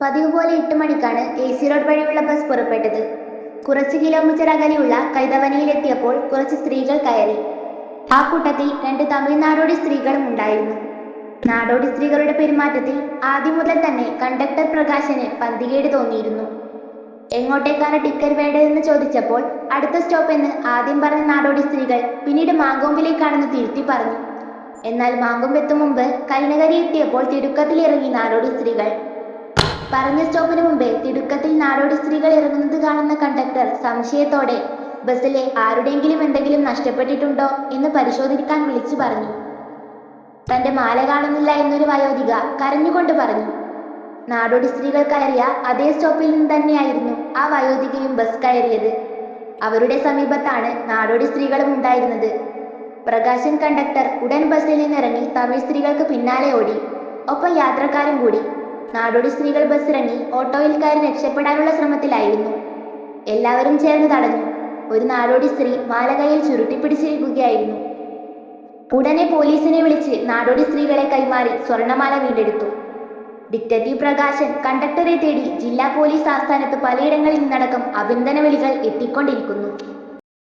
പതിവ് പോലെ എട്ട് മണിക്കാണ് എ സി റോഡ് വഴിയുള്ള ബസ് പുറപ്പെട്ടത്. കുറച്ച് കിലോമീറ്റർ അകലെയുള്ള കൈതവനയിലെത്തിയപ്പോൾ കുറച്ച് സ്ത്രീകൾ കയറി. ആ കൂട്ടത്തിൽ രണ്ട് തമിഴ്നാടോടി സ്ത്രീകളും ഉണ്ടായിരുന്നു. നാടോടി സ്ത്രീകളുടെ പെരുമാറ്റത്തിൽ ആദ്യം മുതൽ തന്നെ കണ്ടക്ടർ പ്രകാശന് പന്തികേട് തോന്നിയിരുന്നു. എങ്ങോട്ടേക്കാണ് ടിക്കറ്റ് വേണ്ടതെന്ന് ചോദിച്ചപ്പോൾ അടുത്ത സ്റ്റോപ്പ് എന്ന് ആദ്യം പറഞ്ഞ നാടോടി സ്ത്രീകൾ പിന്നീട് മാങ്കൊമ്പിലേക്കാണെന്ന് തിരുത്തി പറഞ്ഞു. എന്നാൽ മാങ്കൊമ്പ് എത്തും മുമ്പ് കൈനകരി എത്തിയപ്പോൾ തിടുക്കത്തിൽ ഇറങ്ങി നാടോടി സ്ത്രീകൾ. പറഞ്ഞ സ്റ്റോപ്പിന് മുമ്പേ തിടുക്കത്തിൽ നാടോടി സ്ത്രീകൾ ഇറങ്ങുന്നത് കാണുന്ന കണ്ടക്ടർ സംശയത്തോടെ ബസ്സിലെ ആരുടെയെങ്കിലും എന്തെങ്കിലും നഷ്ടപ്പെട്ടിട്ടുണ്ടോ? എന്ന് പരിശോധിക്കാൻ വിളിച്ചു പറഞ്ഞു. തന്റെ മാല കാണുന്നില്ല എന്നൊരു വയോധിക കരഞ്ഞുകൊണ്ട് പറഞ്ഞു. നാടോടി സ്ത്രീകൾ കയറിയ അതേ സ്റ്റോപ്പിൽ നിന്ന് തന്നെയായിരുന്നു ആ വയോധികയും ബസ് കയറിയത്. അവരുടെ സമീപത്താണ് നാടോടി സ്ത്രീകളും ഉണ്ടായിരുന്നത്. പ്രകാശൻ കണ്ടക്ടർ ഉടൻ ബസ്സിൽ നിന്നിറങ്ങി തമിഴ് സ്ത്രീകൾക്ക് പിന്നാലെ ഓടി. ഒപ്പം യാത്രക്കാരും കൂടി. നാടോടി സ്ത്രീകൾ ബസ്സിറങ്ങി ഓട്ടോയിൽ കയറി രക്ഷപ്പെടാനുള്ള ശ്രമത്തിലായിരുന്നു. എല്ലാവരും ചേർന്ന് തടഞ്ഞു ഒരു നാടോടി സ്ത്രീ മാലകയിൽ ചുരുട്ടിപ്പിടിച്ചിരിക്കുകയായിരുന്നു. ഉടനെ പോലീസിനെ വിളിച്ച് നാടോടി സ്ത്രീകളെ കൈമാറി സ്വർണമാല വീണ്ടെടുത്തു. ഡിറ്റക്റ്റീവ് പ്രകാശൻ കണ്ടക്ടറെ തേടി ജില്ലാ പോലീസ് ആസ്ഥാനത്ത് പലയിടങ്ങളിൽ നിന്നടക്കം അഭിനന്ദന വിളികൾ എത്തിക്കൊണ്ടിരിക്കുന്നു.